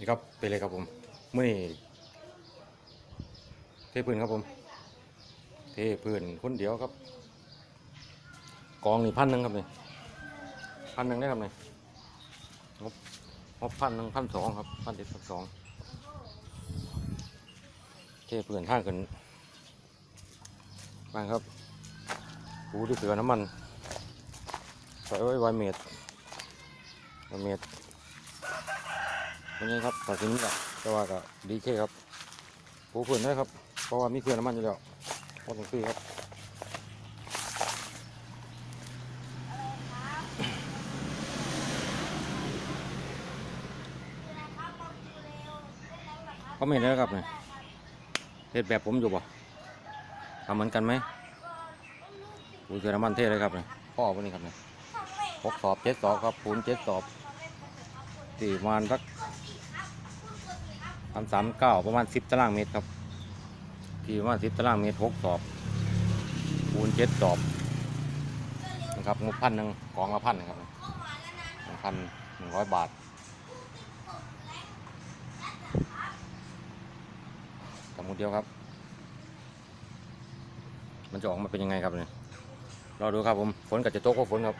นี่ครับไปเลยครับผมมื่อนี้เทพื้นครับผม เทพื้นคนเดียวครับ กองนี่พันหนึ่งครับนี่พันหนึ่งได้ครับนี่งบงบพันหนึ่งพันสองครับพันเจ็ดพันสองเทพื้นห้างกันมาครับปูที่เกลือน้ำมันใส่ไว้ไวเมตรไวเมตร เป็นไงครับตัดสินกับแต่ว่าก็ดีเคครับปูพื้นได้ครับ เพราะว่ามีเครื่องน้ำมันอยู่แล้วพอต้องซื้อครับก็ไม่ได้ครับเนี่ยเทศแบบผมอยู่บ่ทำเหมือนกันไหมปูเครื่องน้ำมันเทศเลยครับเนี่ยพ่อวันนี้ครับเนี่ยหกสอบเจ็ดสอบครับปูนเจ็ดสอบสี่มาณสักามสามเก้าประมาณสิบตารางเมตรครับ ที่ประมาณสิบตารางเมตรหกสอบปูนเจ็ดสอบนะครับงบพันหนึ่งกองละพันนะครับหนึ่งพันหนึ่งร้อยบาทกับมือเดียวครับ มันจะออกมาเป็นยังไงครับเนี่ยรอดูครับผมฝนก็จะตกก็ฝนครับ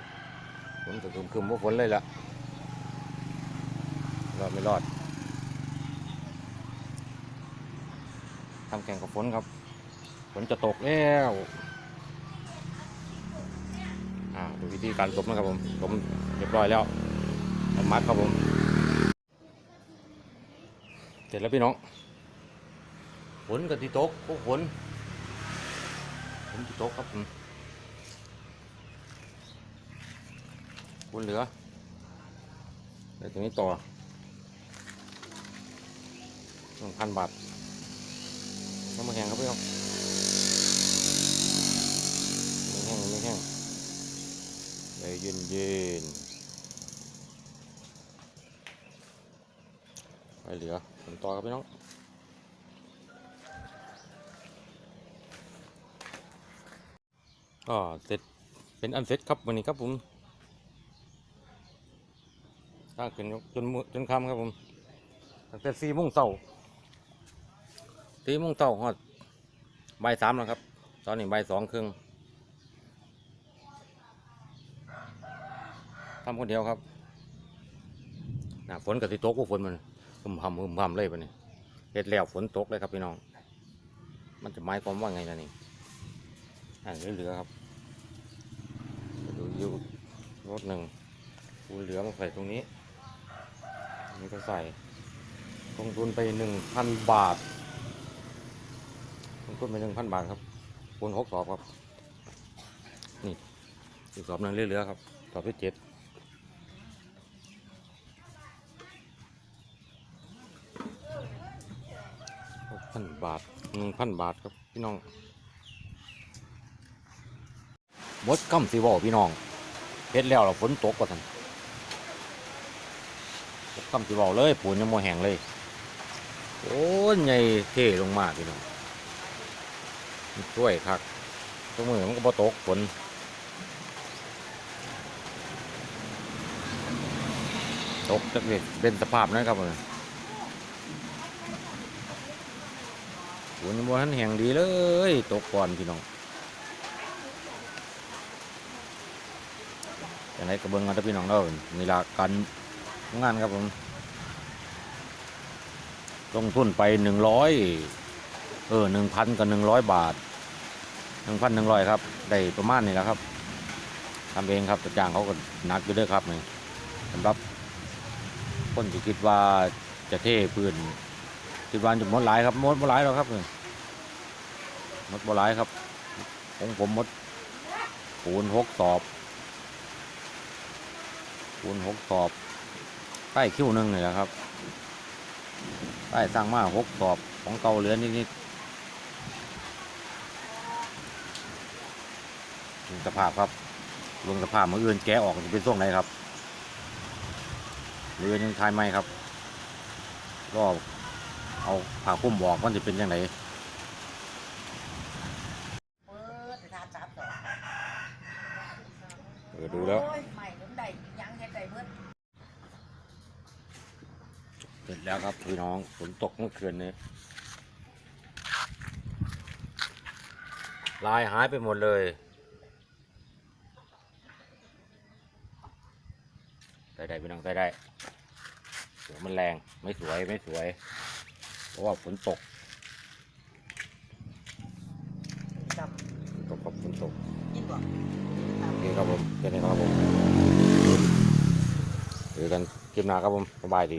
ฝนจะคืมๆว่าฝนเลยละรอดไม่รอด ทำแข่งกับฝนครับ ฝนจะตกแล้วอ่ดูวิธีการสมนะครับผมสมเรียบร้อยแล้วมัดครับผม เสร็จแล้วพี่น้องฝนกับที่ตกพวกฝนฝนที่ตกครับผมฝนเหลือเดี๋ยวตรงนี้ต่อหนึ่งพันบาท น้ำมันแห้งครับพี่น้องไม่แห้งไม่แห้งเลยเย็นเย็นไปเหลือผลต่อครับพี่น้องก็เสร็จเป็นอันเสร็จครับวันนี้ครับผมสร้าขึ้นจนมือจนค่ำครับผมตั้งแต่สี่โมงเช้า ตีโมงเต้าฮอดใบสามแล้วครับ ตอนนี้ใบสองครึ่งทำคนเดียวครับหนาฝนกับที่ตกก็ฝนมันหุ่มหำหุ่มหำเลยปะนี่เฮ็ดแล้วฝนตกเลยครับพี่น้อง มันจะหมายความว่าไงนะนี่อ่าเหลือๆครับดูอยู่รถหนึ่งปูเหลือมาใส่ตรงนี้อันนี่ก็ใส่ลงทุนไปหนึ่งพันบาท ทุนไปหนึ่งพันบาทครับคูณหกสอบครับ นี่อีกสอบหนึงเหลือๆครับ สอบที่เจ็ดพันบาทหนึ่งพันบาทครับพี่น้องมดกั้มสีวอพี่น้องเฮ็ดแล้วเราฝนตกกว่าท่านมดกั้มสีวอเลยปูนยังโมแห้งเลย โอ้ยใหญ่เท่ลงมากพี่น้อง ช่วยครับตัวมือมันก็บ่ตกฝนตกจะเป็นเป็นสภาพนั้นครับผมฝนบ่ทันแห่งดีเลย ตกก่อนพี่น้องอย่างไรก็เบิ่งกันพี่น้องเด้อนี่ละการงานครับผมลงทุนไปหนึ่งร้อยเออหนึ่งพันกับหนึ่งร้อยบาท หนึ่งพันหนึ่งร้อยครับได้ประมาณนี้แหละครับทำเองครับแต่จ้างเขาก็นักอยู่ด้วยครับนี่สำหรับคนที่คิดว่าจะเท่พื้นคิดว่าจะหมดหลายครับหมดหมดหลายแล้วครับนี่หมดหมดหลายครับของผมหมดปูนหกสอบปูนหกสอบใต้คิ้วหนึ่งนี่แหละครับใต้สร้างมาหกสอบของเก่าเหลือนิดๆ ลุง สภาพครับลุงสภาพเมื่ออื่นแกะออกจะเป็นช่วงไหนครับเรือยังทายไม่ครับก็เอาผ่าคุ้มบอกว่าจะเป็นยังไงเสามสออดูแล้วเสร็จแล้วครับพี่น้องฝนตกเมื่อคืนนี้ลายหายไปหมดเลย ได้ได้พี่น้องได้ได้เดี๋ยวมันแรงไม่สวยไม่สวย เพราะว่าฝนตกจตกครับฝนตกำยิ่งกว่าโอเคครับผมแค่นี้ครับผมเจอกันคลิปหน้าครับผมสบายดี